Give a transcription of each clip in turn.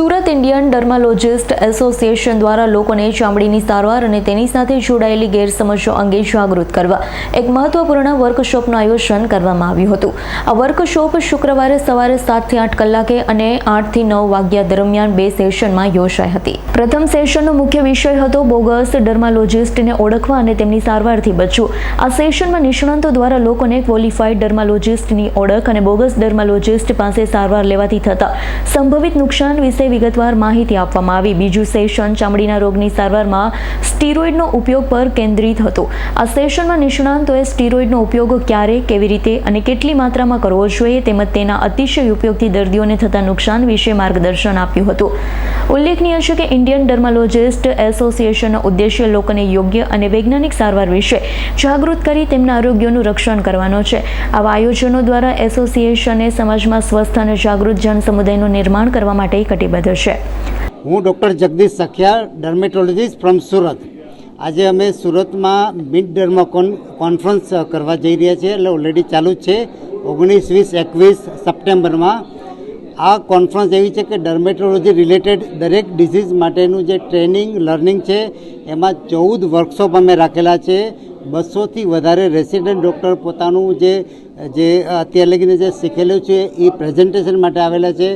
Surat Indian ડર્માલોજિસ્ટ association દ્વારા લોકોને ચામડીની સારવાર અને તેની સાથે જોડાયેલી ગેરસમજો અંગે જાગૃત કરવા એક મહત્વપૂર્ણ વર્કશોપનું આયોજન કરવામાં આવ્યું હતું. આ વર્કશોપ શુક્રવારે સવારે સાતથી આઠ કલાકે અને આઠથી નવ વાગ્યા દરમિયાન બે સેશનમાં યોજાઈ હતી. પ્રથમ સેશનનો મુખ્ય વિષય હતો બોગસ, ડર્માલોજિસ્ટને ઓળખવા અને તેમની સારવારથી બચવું. આ સેશનમાં નિષ્ણાંતો દ્વારા લોકોને ક્વોલિફાઈડ ડર્માલોજિસ્ટની ઓળખ અને બોગસ ડર્માલોજિસ્ટ પાસે સારવાર લેવાથી થતા સંભવિત નુકસાન વિશે વિગતવાર માહિતી આપવામાં આવી. બીજું સેશન ચામડીના રોગની સારવારમાં સ્ટીરોઇડનો ઉપયોગ પર કેન્દ્રિત હતું. આ સેશનમાં નિષ્ણાંતોએ સ્ટીરોઇડનો ઉપયોગ ક્યારે, કેવી રીતે અને કેટલી માત્રામાં કરવો જોઈએ તેમજ તેના અતિશય ઉપયોગથી દર્દીઓને થતા નુકસાન વિશે માર્ગદર્શન આપ્યું હતું. ઉલ્લેખનીય છે કે ઇન્ડિયન ડર્માલોજિસ્ટ એસોસિએશનનો ઉદ્દેશ્ય લોકોને યોગ્ય અને વૈજ્ઞાનિક સારવાર વિશે જાગૃત કરી તેમના આરોગ્યનું રક્ષણ કરવાનો છે. આવા આયોજનો દ્વારા એસોસિએશને સમાજમાં સ્વસ્થ અને જાગૃત જન સમુદાયનું નિર્માણ કરવા માટે કટિબદ્ધ છે. હું doctor Jagdish Sakhiya dermatologist from Surat. આજે અમે સુરતમાં મિડ ડર્મોકોન કોન્ફરન્સ કરવા જઈ રહ્યા છીએ. એટલે ઓલરેડી ચાલુ છે. ઓગણીસ વીસ એકવીસ સપ્ટેમ્બરમાં આ કોન્ફરન્સ એવી છે કે ડર્મેટોલોજી રિલેટેડ દરેક ડિઝીઝ માટેનું જે ટ્રેનિંગ લર્નિંગ છે, એમાં ચૌદ વર્કશોપ અમે રાખેલા છે. બસોથી વધારે રેસિડેન્ટ ડૉક્ટર પોતાનું જે જે અત્યાર લગીને જે શીખેલું છે, એ પ્રેઝન્ટેશન માટે આવેલા છે.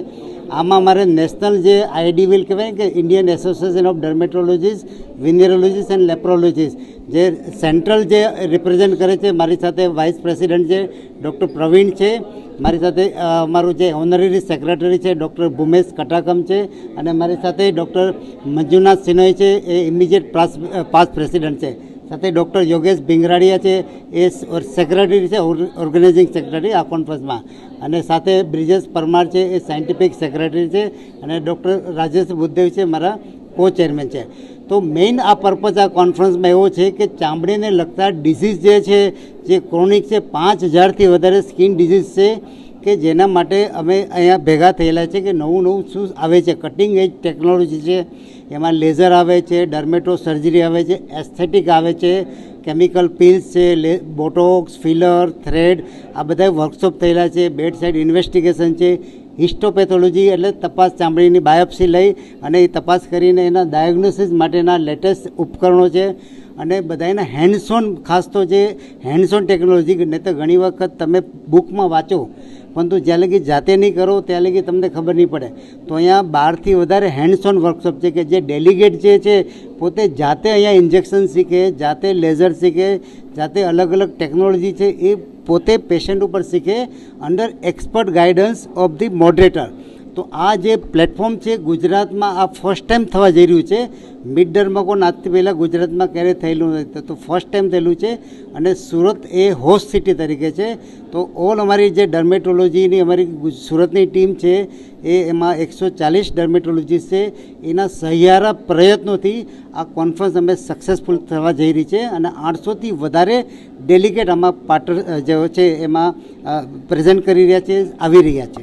આમાં અમારે નેશનલ જે આઈડીવિલ કહેવાય કે Indian association of dermatologists venereologists and leprologists જે સેન્ટ્રલ જે રિપ્રેઝેન્ટ કરે છે, મારી સાથે વાઇસ પ્રેસિડેન્ટ છે ડૉક્ટર પ્રવીણ છે. મારી સાથે અમારું જે ઓનરરી સેક્રેટરી છે ડૉક્ટર ભૂમેશ કટાકમ છે અને મારી સાથે ડૉક્ટર મંજુનાથ સિનોય છે, એ ઇમિડિયેટ પાસ પાસ પ્રેસિડેન્ટ છે. સાથે ડૉક્ટર યોગેશ ભીંગરાડિયા છે, એ સેક્રેટરી છે ઓર્ગેનાઇઝિંગ સેક્રેટરી આ કોન્ફરન્સમાં અને સાથે બ્રિજેશ પરમાર છે, એ સાયન્ટિફિક સેક્રેટરી છે અને ડૉક્ટર રાજેશ બુદ્ધેવ છે, મારા કો ચેરમેન છે. તો મેઇન આ પર્પઝ આ કોન્ફરન્સમાં એવો છે કે ચામડીને લગતા ડિઝીઝ જે છે, જે ક્રોનિક છે, પાંચ હજારથી વધારે સ્કિન ડિઝીઝ છે કે જેના માટે અમે અહીંયા ભેગા થયેલા છે કે નવું નવું શું આવે છે. કટિંગ એજ ટેકનોલોજી છે, એમાં લેઝર આવે છે ડર્મેટો સર્જરી આવે છે એસ્થેટિક આવે છે કેમિકલ પિલ્સ છે, લે બોટોક્સ ફિલર થ્રેડ આ બધા વર્કશોપ થયેલા છે બેડ સાઇડ ઇન્વેસ્ટિગેશન છે હિસ્ટોપેથોલોજી એટલે તપાસ ચામડીની બાયોપ્સી લઈ અને એ તપાસ કરીને એના ડાયગ્નોસિસ માટેના લેટેસ્ટ ઉપકરણો છે. અને બધાના હેન્ડસોન ખાસ તો જે હેન્ડસોન ટેકનોલોજી નહીં તો ઘણી વખત તમે બુકમાં વાંચો, પરંતુ જ્યાં લગી જાતે નહીં કરો, ત્યાં લગી તમને ખબર નહીં પડે. તો અહીંયા બારથી વધારે હેન્ડસોન વર્કશોપ છે કે જે ડેલિગેટ જે છે, પોતે જાતે અહીંયા ઇન્જેક્શન શીખે, જાતે લેઝર શીખે, જાતે અલગ અલગ ટેકનોલોજી છે, એ પોતે પેશન્ટ ઉપર શીખે under expert guidance of the moderator તો આ જે પ્લેટફોર્મ છે ગુજરાતમાં આ ફર્સ્ટ ટાઈમ થવા જઈ રહ્યું છે. મિડ ડર્માકોન આજથી પહેલાં ગુજરાતમાં ક્યારેય થયેલું નથી? તો ફર્સ્ટ ટાઈમ થયેલું છે અને સુરત એ હોસ્ટ સિટી તરીકે છે. તો ઓલ અમારી જે ડર્મેટોલોજીની અમારી સુરતની ટીમ છે, એ એમાં એકસો ચાલીસ ડર્મેટોલોજીસ્ટ છે. એના સહિયારા પ્રયત્નોથી આ કોન્ફરન્સ અમે સક્સેસફુલ થવા જઈ રહી છે અને આઠસોથી વધારે ડેલિગેટ આમાં પાર્ટર જે છે એમાં પ્રેઝન્ટ કરી રહ્યા છે, આવી રહ્યા છે.